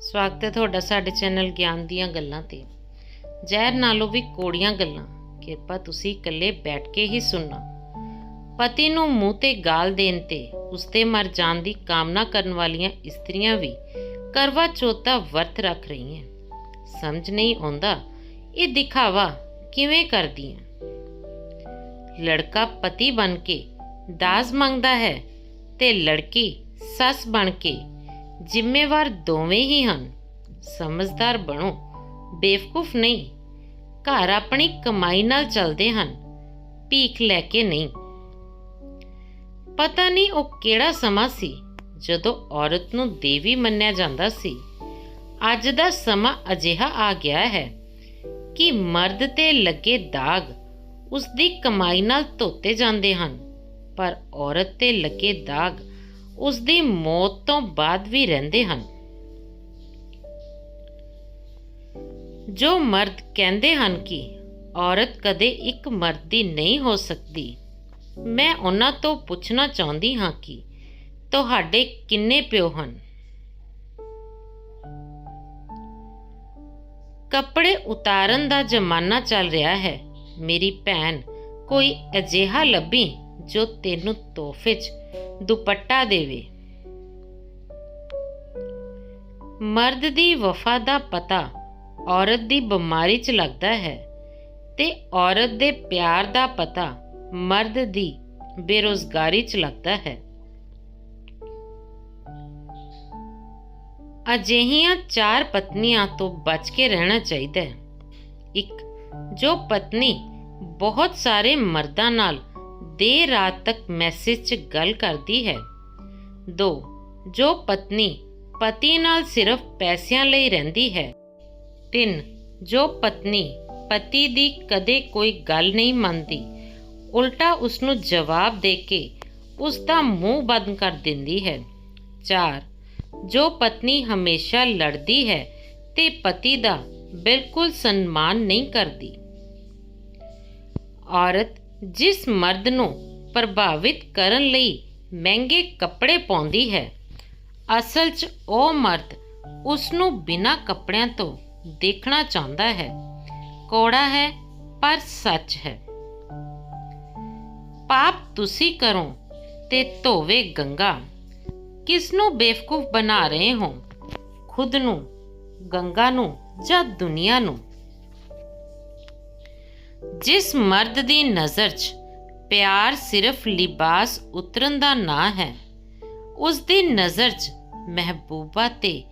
ਸਵਾਗਤ ਹੈ ਤੁਹਾਡਾ ਸਾਡੇ ਚੈਨਲ ਗਿਆਨ ਦੀਆਂ ਗੱਲਾਂ ਤੇ। ਜ਼ਹਿਰ ਨਾਲੋਂ ਵੀ ਕੋੜੀਆਂ ਗੱਲਾਂ। ਕਿਰਪਾ ਤੁਸੀਂ ਇਕੱਲੇ ਬੈਠ ਕੇ ਹੀ ਸੁਣਨਾ। ਪਤੀ ਨੂੰ ਮੂੰਹ ਤੇ ਗਾਲ ਦੇਣ ਤੇ ਉਸਦੇ ਮਰ ਜਾਣ ਦੀ ਕਾਮਨਾ ਕਰਨ ਵਾਲੀਆਂ ਇਸਤਰੀਆਂ ਵੀ ਕਰਵਾ ਚੌਥ ਦਾ ਵਰਤ ਰੱਖ ਰਹੀਆਂ। ਸਮਝ ਨਹੀਂ ਆਉਂਦਾ, ਇਹ ਦਿਖਾਵਾ ਕਿਵੇਂ ਕਰਦੀਆਂ? ਲੜਕਾ ਪਤੀ ਬਣ ਕੇ ਦਾਜ ਮੰਗਦਾ ਹੈ ਤੇ ਲੜਕੀ ਸੱਸ ਬਣ ਕੇ ਜ਼ਿੰਮੇਵਾਰ ਦੋਵੇਂ ਹੀ ਹਨ। ਸਮਝਦਾਰ ਬਣੋ, ਬੇਵਕੂਫ ਨਹੀਂ। ਘਰ ਆਪਣੀ ਕਮਾਈ ਨਾਲ ਚੱਲਦੇ ਹਨ, ਭੀਖ ਲੈ ਕੇ ਨਹੀਂ। ਪਤਾ ਨਹੀਂ ਉਹ ਕਿਹੜਾ ਸਮਾਂ ਸੀ, ਜਦੋਂ ਔਰਤ ਨੂੰ ਦੇਵੀ ਮੰਨਿਆ ਜਾਂਦਾ ਸੀ। ਅੱਜ ਦਾ ਸਮਾਂ ਅਜਿਹਾ ਆ ਗਿਆ ਹੈ ਕਿ ਮਰਦ ਤੇ ਲੱਗੇ ਦਾਗ ਉਸ ਦੀ ਕਮਾਈ ਨਾਲ ਧੋਤੇ ਜਾਂਦੇ ਹਨ, ਪਰ ਔਰਤ ਤੇ ਲੱਗੇ ਦਾਗ ਉਸ ਦੀ ਮੌਤ ਤੋਂ ਬਾਅਦ ਵੀ ਰਹਿੰਦੇ ਹਨ। ਜੋ ਮਰਦ ਕਹਿੰਦੇ ਹਨ ਕਿ ਔਰਤ ਕਦੇ ਇੱਕ ਮਰਦ ਦੀ ਨਹੀਂ ਹੋ ਸਕਦੀ, ਮੈਂ ਉਹਨਾਂ ਤੋਂ ਪੁੱਛਣਾ ਚਾਹੁੰਦੀ ਹਾਂ ਕਿ ਤੁਹਾਡੇ ਕਿੰਨੇ ਪਿਓ ਹਨ? ਕੱਪੜੇ ਉਤਾਰਨ ਦਾ ਜ਼ਮਾਨਾ ਚੱਲ ਰਿਹਾ ਹੈ। ਮੇਰੀ ਭੈਣ ਕੋਈ ਅਜਿਹਾ ਲੱਭੀ ਜੋ ਤੈਨੂੰ ਤੋਹਫੇ 'ਚ ਦੁਪੱਟਾ ਦੇਵੇ। ਮਰਦ ਦੀ ਵਫਾ ਦਾ ਪਤਾ ਔਰਤ ਦੀ ਬਿਮਾਰੀ 'ਚ ਲੱਗਦਾ ਹੈ ਤੇ ਔਰਤ ਦੇ ਪਿਆਰ ਦਾ ਪਤਾ ਮਰਦ ਦੀ ਬੇਰੋਜ਼ਗਾਰੀ 'ਚ ਲੱਗਦਾ ਹੈ। ਅਜਿਹੀਆਂ ਚਾਰ ਪਤਨੀਆਂ ਤੋਂ ਬਚ ਕੇ ਰਹਿਣਾ ਚਾਹੀਦਾ ਹੈ। ਇੱਕ, ਜੋ ਪਤਨੀ ਬਹੁਤ ਸਾਰੇ ਮਰਦਾਂ ਨਾਲ ਦੇਰ ਰਾਤ ਤੱਕ ਮੈਸੇਜ 'ਚ ਗੱਲ ਕਰਦੀ ਹੈ। 2 ਜੋ ਪਤਨੀ ਪਤੀ ਨਾਲ ਸਿਰਫ ਪੈਸਿਆਂ ਲਈ ਰਹਿੰਦੀ ਹੈ। 3 ਜੋ ਪਤਨੀ ਪਤੀ ਦੀ ਕਦੇ ਕੋਈ ਗੱਲ ਨਹੀਂ ਮੰਨਦੀ, ਉਲਟਾ ਉਸ ਨੂੰ ਜਵਾਬ ਦੇ ਕੇ ਉਸ ਦਾ ਮੂੰਹ ਬੰਦ ਕਰ ਦਿੰਦੀ ਹੈ। 4 ਜੋ ਪਤਨੀ ਹਮੇਸ਼ਾ ਲੜਦੀ ਹੈ ਤੇ ਪਤੀ ਦਾ ਬਿਲਕੁਲ ਸਨਮਾਨ ਨਹੀਂ ਕਰਦੀ। ਔਰਤ ਜਿਸ ਮਰਦ ਨੂੰ ਪ੍ਰਭਾਵਿਤ ਕਰਨ ਲਈ ਮਹਿੰਗੇ ਕੱਪੜੇ ਪਾਉਂਦੀ ਹੈ, ਅਸਲ 'ਚ ਉਹ ਮਰਦ ਉਸ ਨੂੰ ਬਿਨਾਂ ਕੱਪੜਿਆਂ ਤੋਂ ਦੇਖਣਾ ਚਾਹੁੰਦਾ ਹੈ। ਕੋੜਾ ਹੈ, ਪਰ ਸੱਚ ਹੈ। ਪਾਪ ਤੁਸੀਂ ਕਰੋ ਤੇ ਧੋਵੇ ਗੰਗਾ। ਕਿਸ ਨੂੰ ਬੇਵਕੂਫ ਬਣਾ ਰਹੇ ਹੋ? ਖੁਦ ਨੂੰ, ਗੰਗਾ ਨੂੰ ਜਾਂ ਦੁਨੀਆ ਨੂੰ? ਜਿਸ ਮਰਦ ਦੀ ਨਜ਼ਰ 'ਚ ਪਿਆਰ ਸਿਰਫ ਲਿਬਾਸ ਉਤਰਨ ਦਾ ਨਾਂ ਹੈ, ਉਸ ਦੀ ਨਜ਼ਰ 'ਚ ਮਹਿਬੂਬਾ ਤੇ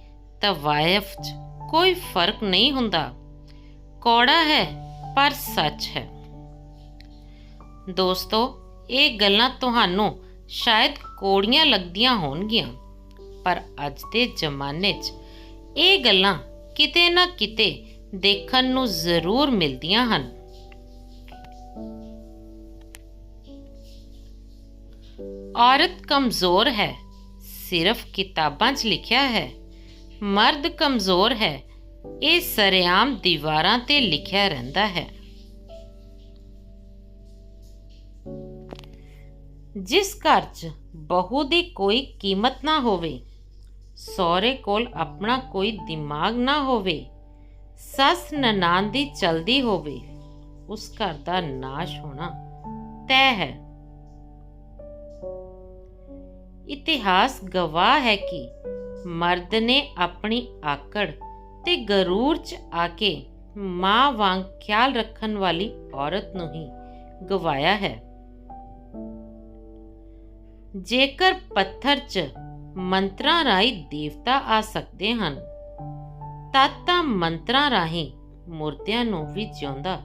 ਤਵਾਇਫ 'ਚ ਕੋਈ ਫ਼ਰਕ ਨਹੀਂ ਹੁੰਦਾ। ਕੌੜਾ ਹੈ, ਪਰ ਸੱਚ ਹੈ। ਦੋਸਤੋ, ਇਹ ਗੱਲਾਂ ਤੁਹਾਨੂੰ ਸ਼ਾਇਦ ਕੋੜੀਆਂ ਲੱਗਦੀਆਂ ਹੋਣਗੀਆਂ, ਪਰ ਅੱਜ ਦੇ ਜ਼ਮਾਨੇ 'ਚ ਇਹ ਗੱਲਾਂ ਕਿਤੇ ਨਾ ਕਿਤੇ ਦੇਖਣ ਨੂੰ ਜ਼ਰੂਰ ਮਿਲਦੀਆਂ ਹਨ। ਔਰਤ ਕਮਜ਼ੋਰ ਹੈ, ਸਿਰਫ ਕਿਤਾਬਾਂ 'ਚ ਲਿਖਿਆ ਹੈ। ਮਰਦ ਕਮਜ਼ੋਰ ਹੈ, ਇਹ ਸਰਿਆਮ ਦੀਵਾਰਾਂ ਤੇ ਲਿਖਿਆ ਰਹਿੰਦਾ ਹੈ। ਜਿਸ ਘਰ 'ਚ ਬਹੂ ਦੀ ਕੋਈ ਕੀਮਤ ਨਾ ਹੋਵੇ, ਸਹੁਰੇ ਕੋਲ ਆਪਣਾ ਕੋਈ ਦਿਮਾਗ ਨਾ ਹੋਵੇ, ਸੱਸ ਨਨਾਣ ਦੀ ਚਲਦੀ ਹੋਵੇ, ਉਸ ਘਰ ਦਾ ਨਾਸ਼ ਹੋਣਾ ਤੈਅ ਹੈ। ਇਤਿਹਾਸ ਗਵਾਹ ਹੈ ਕਿ ਮਰਦ ਨੇ ਆਪਣੀ ਆਕੜ ਤੇ ਗਰੂਰ 'ਚ ਆ ਕੇ ਮਾਂ ਵਾਂਗ ਖਿਆਲ ਰੱਖਣ ਵਾਲੀ ਔਰਤ ਨੂੰ ਹੀ ਗਵਾਇਆ ਹੈ। ਜੇਕਰ ਪੱਥਰ 'ਚ ਮੰਤਰਾਂ ਰਾਹੀਂ ਦੇਵਤਾ ਆ ਸਕਦੇ ਹਨ ਤਦ ਤਾਂ ਮੰਤਰਾਂ ਰਾਹੀਂ ਮੁਰਦਿਆਂ ਨੂੰ ਵੀ ਜਿਉਂਦਾ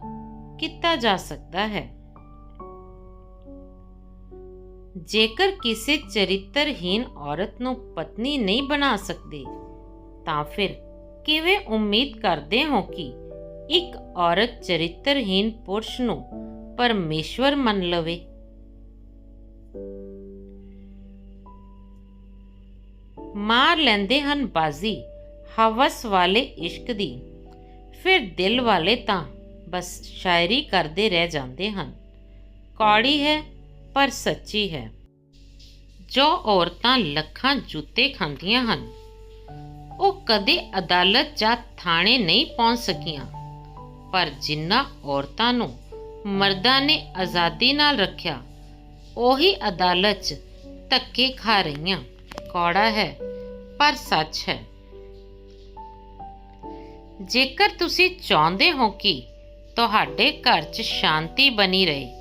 ਕੀਤਾ ਜਾ ਸਕਦਾ ਹੈ। ਜੇਕਰ ਕਿਸੇ ਚਰਿੱਤਰਹੀਨ ਔਰਤ ਨੂੰ ਪਤਨੀ ਨਹੀਂ ਬਣਾ ਸਕਦੇ, ਤਾਂ ਫਿਰ ਕਿਵੇਂ ਉਮੀਦ ਕਰਦੇ ਹੋ ਕਿ ਇੱਕ ਔਰਤ ਚਰਿੱਤਰਹੀਨ ਪੁਰਸ਼ ਨੂੰ ਪਰਮੇਸ਼ਵਰ ਮੰਨ ਲਵੇ? ਮਾਰ ਲੈਂਦੇ ਹਨ ਬਾਜ਼ੀ ਹਵਸ ਵਾਲੇ ਇਸ਼ਕ ਦੀ, ਫਿਰ ਦਿਲ ਵਾਲੇ ਤਾਂ ਬਸ ਸ਼ਾਇਰੀ ਕਰਦੇ ਰਹਿ ਜਾਂਦੇ ਹਨ। ਕੌੜੀ ਹੈ ਪਰ ਸੱਚੀ ਹੈ। ਜੋ ਔਰਤਾਂ ਲੱਖਾਂ ਜੁੱਤੇ ਖਾਂਦੀਆਂ ਹਨ, ਉਹ ਕਦੇ ਅਦਾਲਤ ਜਾਂ ਥਾਣੇ ਨਹੀਂ ਪਹੁੰਚ ਸਕੀਆਂ। ਪਰ ਜਿਨ੍ਹਾਂ ਔਰਤਾਂ ਨੂੰ ਮਰਦਾਂ ਨੇ ਆਜ਼ਾਦੀ ਨਾਲ ਰੱਖਿਆ, ਉਹੀ ਅਦਾਲਤ 'ਚ ਧੱਕੇ ਖਾ ਰਹੀਆਂ, ਕੌੜਾ ਹੈ, ਪਰ ਸੱਚ ਹੈ। ਜੇਕਰ ਤੁਸੀਂ ਚਾਹੁੰਦੇ ਹੋ ਕਿ ਤੁਹਾਡੇ ਘਰ 'ਚ ਸ਼ਾਂਤੀ ਬਣੀ ਰਹੇ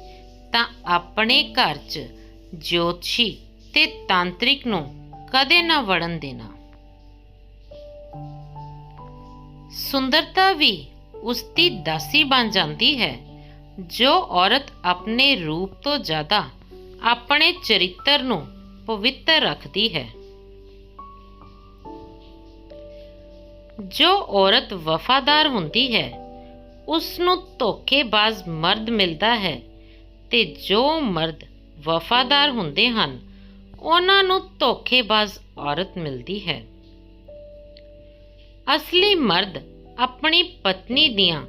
ਤਾਂ ਆਪਣੇ ਘਰ 'ਚ ਜੋਤਸ਼ੀ ਤੇ ਤਾਂਤਰਿਕ ਨੂੰ ਕਦੇ ਨਾ ਵੜਨ ਦੇਣਾ। ਸੁੰਦਰਤਾ ਵੀ ਉਸ ਦੀ ਦਾਸੀ ਬਣ ਜਾਂਦੀ ਹੈ, ਜੋ ਔਰਤ ਆਪਣੇ ਰੂਪ ਤੋਂ ਜ਼ਿਆਦਾ ਆਪਣੇ ਚਰਿੱਤਰ ਨੂੰ ਪਵਿੱਤਰ ਰੱਖਦੀ ਹੈ। ਜੋ ਔਰਤ ਵਫਾਦਾਰ ਹੁੰਦੀ ਹੈ ਉਸ ਨੂੰ ਧੋਖੇਬਾਜ਼ ਮਰਦ ਮਿਲਦਾ ਹੈ। ਤੇ ਜੋ ਮਰਦ ਵਫਾਦਾਰ ਹੁੰਦੇ ਹਨ, ਉਹਨਾਂ ਨੂੰ ਧੋਖੇਬਾਜ਼ ਔਰਤ ਮਿਲਦੀ ਹੈ। ਅਸਲੀ ਮਰਦ ਆਪਣੀ ਪਤਨੀ ਦੀਆਂ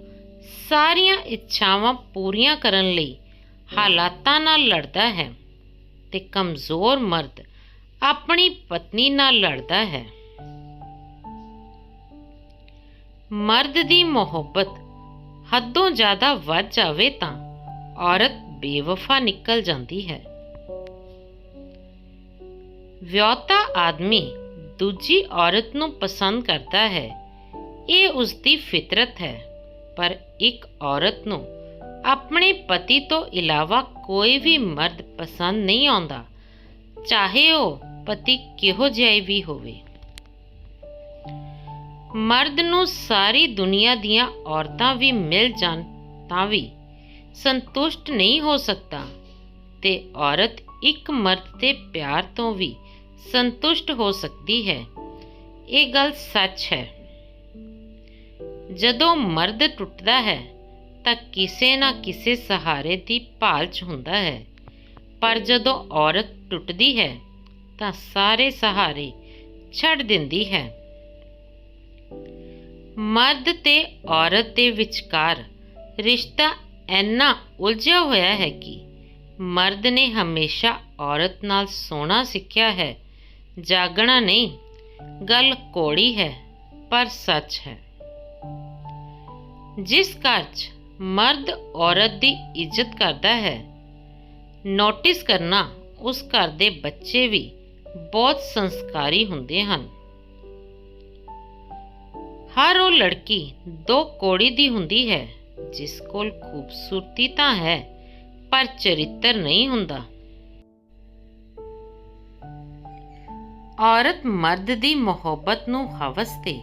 ਸਾਰੀਆਂ ਇੱਛਾਵਾਂ ਪੂਰੀਆਂ ਕਰਨ ਲਈ ਹਾਲਾਤਾਂ ਨਾਲ ਲੜਦਾ ਹੈ ਤੇ ਕਮਜ਼ੋਰ ਮਰਦ ਆਪਣੀ ਪਤਨੀ ਨਾਲ ਲੜਦਾ ਹੈ। ਮਰਦ ਦੀ ਮੁਹੱਬਤ ਹੱਦੋਂ ਜ਼ਿਆਦਾ ਵੱਧ ਜਾਵੇ ਤਾਂ ਔਰਤ ਬੇਵਫਾ ਨਿਕਲ ਜਾਂਦੀ ਹੈ ਵਿਆਹਤਾ ਆਦਮੀ ਦੂਜੀ ਔਰਤ ਨੂੰ ਪਸੰਦ ਕਰਦਾ ਹੈ ਇਹ ਉਸ ਦੀ ਫਿਤਰਤ ਹੈ ਪਰ ਇੱਕ ਔਰਤ ਨੂੰ ਆਪਣੇ ਪਤੀ ਤੋਂ ਇਲਾਵਾ ਕੋਈ ਵੀ ਮਰਦ ਪਸੰਦ ਨਹੀਂ ਆਉਂਦਾ ਚਾਹੇ ਉਹ ਪਤੀ ਕਿਹੋ ਜਿਹਾ ਵੀ ਹੋਵੇ ਮਰਦ ਨੂੰ ਸਾਰੀ ਦੁਨੀਆ ਦੀਆਂ ਔਰਤਾਂ ਵੀ ਮਿਲ ਜਾਣ ਤਾਂ ਵੀ ਸੰਤੁਸ਼ਟ ਨਹੀਂ ਹੋ ਸਕਦਾ। ਤੇ ਔਰਤ ਇੱਕ ਮਰਦ ਦੇ ਪਿਆਰ ਤੋਂ ਵੀ ਸੰਤੁਸ਼ਟ ਹੋ ਸਕਦੀ ਹੈ। ਇਹ ਗੱਲ ਸੱਚ ਹੈ। ਜਦੋਂ ਮਰਦ ਟੁੱਟਦਾ ਹੈ, ਤਾਂ ਕਿਸੇ ਨਾ ਕਿਸੇ ਸਹਾਰੇ ਦੀ ਭਾਲ 'ਚ ਹੁੰਦਾ ਹੈ। ਪਰ ਜਦੋਂ ਔਰਤ ਟੁੱਟਦੀ ਹੈ, ਤਾਂ ਸਾਰੇ ਸਹਾਰੇ ਛੱਡ ਦਿੰਦੀ ਹੈ। ਮਰਦ ਤੇ ਔਰਤ ਦੇ ਵਿਚਕਾਰ ਰਿਸ਼ਤਾ ਇੰਨਾ ਉਲਝਿਆ ਹੋਇਆ ਹੈ ਕਿ ਮਰਦ ਨੇ ਹਮੇਸ਼ਾ ਔਰਤ ਨਾਲ ਸੋਣਾ ਸਿੱਖਿਆ ਹੈ। ਜਾਗਣਾ ਨਹੀਂ, ਗੱਲ ਕੋੜੀ ਹੈ, ਪਰ ਸੱਚ ਹੈ। ਜਿਸ ਘਰ 'ਚ ਮਰਦ ਔਰਤ ਦੀ ਇੱਜ਼ਤ ਕਰਦਾ ਹੈ ਨੋਟਿਸ ਕਰਨਾ ਉਸ ਘਰ ਦੇ ਬੱਚੇ ਵੀ ਬਹੁਤ ਸੰਸਕਾਰੀ ਹੁੰਦੇ ਹਨ। ਹਰ ਉਹ ਲੜਕੀ ਦੋ ਕੋੜੀ ਦੀ ਹੁੰਦੀ ਹੈ। ਜਿਸ ਕੋਲ ਖੂਬਸੂਰਤੀ ਤਾਂ ਹੈ, ਪਰ ਚਰਿੱਤਰ ਨਹੀਂ ਹੁੰਦਾ। ਔਰਤ ਮਰਦ ਦੀ ਮੁਹੱਬਤ ਨੂੰ ਹਵਸ ਤੇ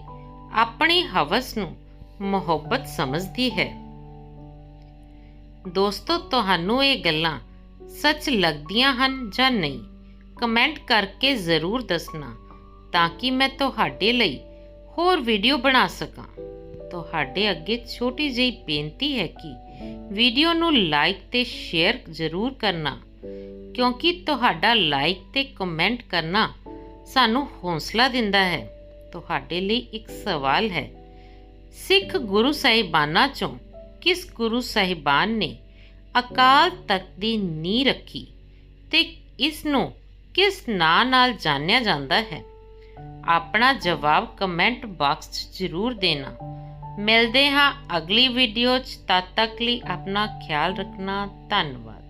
ਆਪਣੀ ਹਵਸ ਨੂੰ ਮੁਹੱਬਤ ਸਮਝਦੀ ਹੈ। ਦੋਸਤੋ, ਤੁਹਾਨੂੰ ਇਹ ਗੱਲਾਂ ਸੱਚ ਲੱਗਦੀਆਂ ਹਨ ਜਾਂ ਨਹੀਂ, ਕਮੈਂਟ ਕਰਕੇ ਜ਼ਰੂਰ ਦੱਸਣਾ ਤਾਂ ਕਿ ਮੈਂ ਤੁਹਾਡੇ ਲਈ ਹੋਰ ਵੀਡੀਓ ਬਣਾ ਸਕਾਂ। ਤੁਹਾਡੇ ਅੱਗੇ ਛੋਟੀ ਜਿਹੀ ਬੇਨਤੀ ਹੈ ਕਿ ਵੀਡੀਓ ਨੂੰ ਲਾਈਕ ਤੇ ਸ਼ੇਅਰ ਜ਼ਰੂਰ ਕਰਨਾ, ਕਿਉਂਕਿ ਤੁਹਾਡਾ ਲਾਈਕ ਤੇ ਕਮੈਂਟ ਕਰਨਾ ਸਾਨੂੰ ਹੌਸਲਾ ਦਿੰਦਾ ਹੈ। ਤੁਹਾਡੇ ਲਈ ਇੱਕ ਸਵਾਲ ਹੈ, ਸਿੱਖ ਗੁਰੂ ਸਾਹਿਬਾਨਾਂ ਚੋਂ ਕਿਸ ਗੁਰੂ ਸਾਹਿਬਾਨ ਨੇ ਅਕਾਲ ਤਖਤ ਦੀ ਨੀਂਹ ਰੱਖੀ ਤੇ ਇਸ ਨੂੰ ਕਿਸ ਨਾਂ ਨਾਲ ਜਾਣਿਆ ਜਾਂਦਾ ਹੈ? ਆਪਣਾ ਜਵਾਬ ਕਮੈਂਟ ਬਾਕਸ 'ਚ ਜ਼ਰੂਰ ਦੇਣਾ। ਮਿਲਦੇ ਹਾਂ ਅਗਲੀ ਵੀਡੀਓ 'ਚ। ਤਦ ਤੱਕ ਲਈ ਆਪਣਾ ਖਿਆਲ ਰੱਖਣਾ। ਧੰਨਵਾਦ।